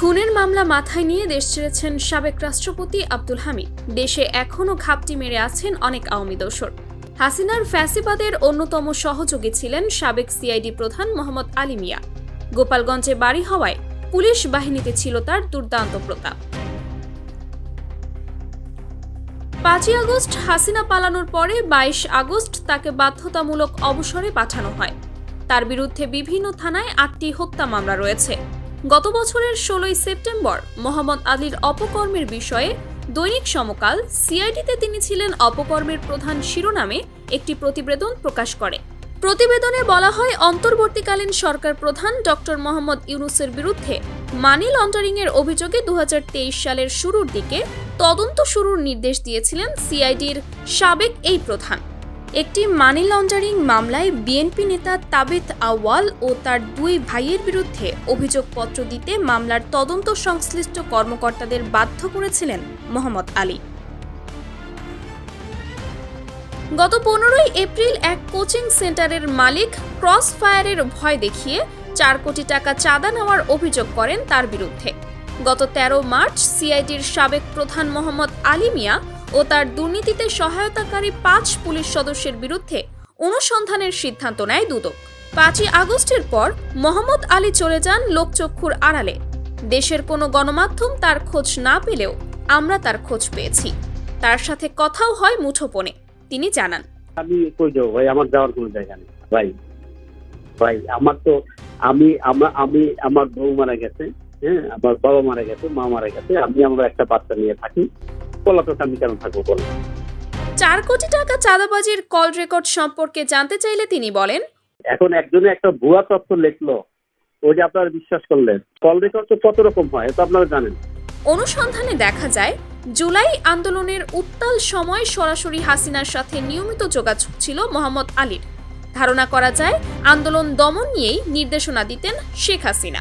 খুনের মামলা মাথায় নিয়ে দেশ ছেড়েছেন সাবেক রাষ্ট্রপতি আব্দুল হামিদ। দেশে এখনও ঘাপটি মেরে আছেন অনেক আওয়ামী দোসর হাসিনার ফ্যাসিবাদের অন্যতম সহযোগী ছিলেন সাবেক সিআইডি প্রধান মোহাম্মদ আলী মিয়া। গোপালগঞ্জে বাড়ি হওয়ায় পুলিশ বাহিনীতে ছিল তার দুর্দান্ত প্রতাপ। পাঁচই আগস্ট হাসিনা পালানোর পরে বাইশ আগস্ট তাকে বাধ্যতামূলক অবসরে পাঠানো হয়। তার বিরুদ্ধে বিভিন্ন থানায় আটটি হত্যা মামলা রয়েছে। গত বছরের ষোলোই সেপ্টেম্বর মোহাম্মদ আলীর অপকর্মের বিষয়ে দৈনিক সমকাল সিআইডিতে তিনি ছিলেন অপকর্মের প্রধান শিরোনামে একটি প্রতিবেদন প্রকাশ করে। প্রতিবেদনে বলা হয়, অন্তর্বর্তীকালীন সরকার প্রধান ডক্টর মোহাম্মদ ইউনুসের বিরুদ্ধে মানি লন্ডারিংয়ের অভিযোগে দু হাজার তেইশ সালের শুরুর দিকে তদন্ত শুরুর নির্দেশ দিয়েছিলেন সিআইডির সাবেক এই প্রধান। একটি মানি লন্ডারিং মামলায় বিএনপি নেতা তাবেত আওয়াল ও তার দুই ভাইয়ের বিরুদ্ধে অভিযোগপত্র দিতে মামলার তদন্ত সংশ্লিষ্ট কর্মকর্তাদের বাধ্য করেছিলেন মোহাম্মদ আলী। গত পনেরোই এপ্রিল এক কোচিং সেন্টারের মালিক ক্রস ফায়ারের ভয় দেখিয়ে চার কোটি টাকা চাঁদা নেওয়ার অভিযোগ করেন তার বিরুদ্ধে। গত তেরো মার্চ সিআইডির সাবেক প্রধান মোহাম্মদ আলী মিয়া ও তার দুর্নীতিতে সহায়তাকারী পাঁচ পুলিশ সদস্যের বিরুদ্ধে অনুসন্ধানের সিদ্ধান্ত নেয় দুদক। পাঁচই আগস্টের পর মোহাম্মদ আলী চলে যান লোকচক্ষুর আড়ালে। দেশের কোনো গণমাধ্যম তার খোঁজ না পেলেও আমরা তার খোঁজ পেয়েছি। তার সাথে কথাও হয় মুঠোপনে তিনি জানান। আমি কই যাব ভাই? আমার যাওয়ার কোনো জায়গা নেই। ভাই ভাই, আমার তো, আমি, আমা- আমি, আমার বউ মারা গেছে হ্যাঁ? আমার বাবা মারা গেছে, মা মারা গেছে, আমি আমরা একটা বাচ্চা নিয়ে থাকি। পলাতক আমি কেন থাকব বলো। চার কোটি টাকা চাঁদাবাজির কল রেকর্ড সম্পর্কে জানতে চাইলে তিনি বলেন এখন একজনে একটা ভুয়া তথ্য লিখলো ওই যে আপনারা বিশ্বাস করলেন কল রেকর্ড তো কত রকম হয় তো আপনারা জানেন। অনুসন্ধানে দেখা যায় জুলাই আন্দোলনের উত্তাল সময় সরাসরি হাসিনার সাথে নিয়মিত যোগাযোগ ছিল মোহাম্মদ আলীর। ধারণা করা যায় আন্দোলন দমন নিয়েই নির্দেশনা দিতেন শেখ হাসিনা।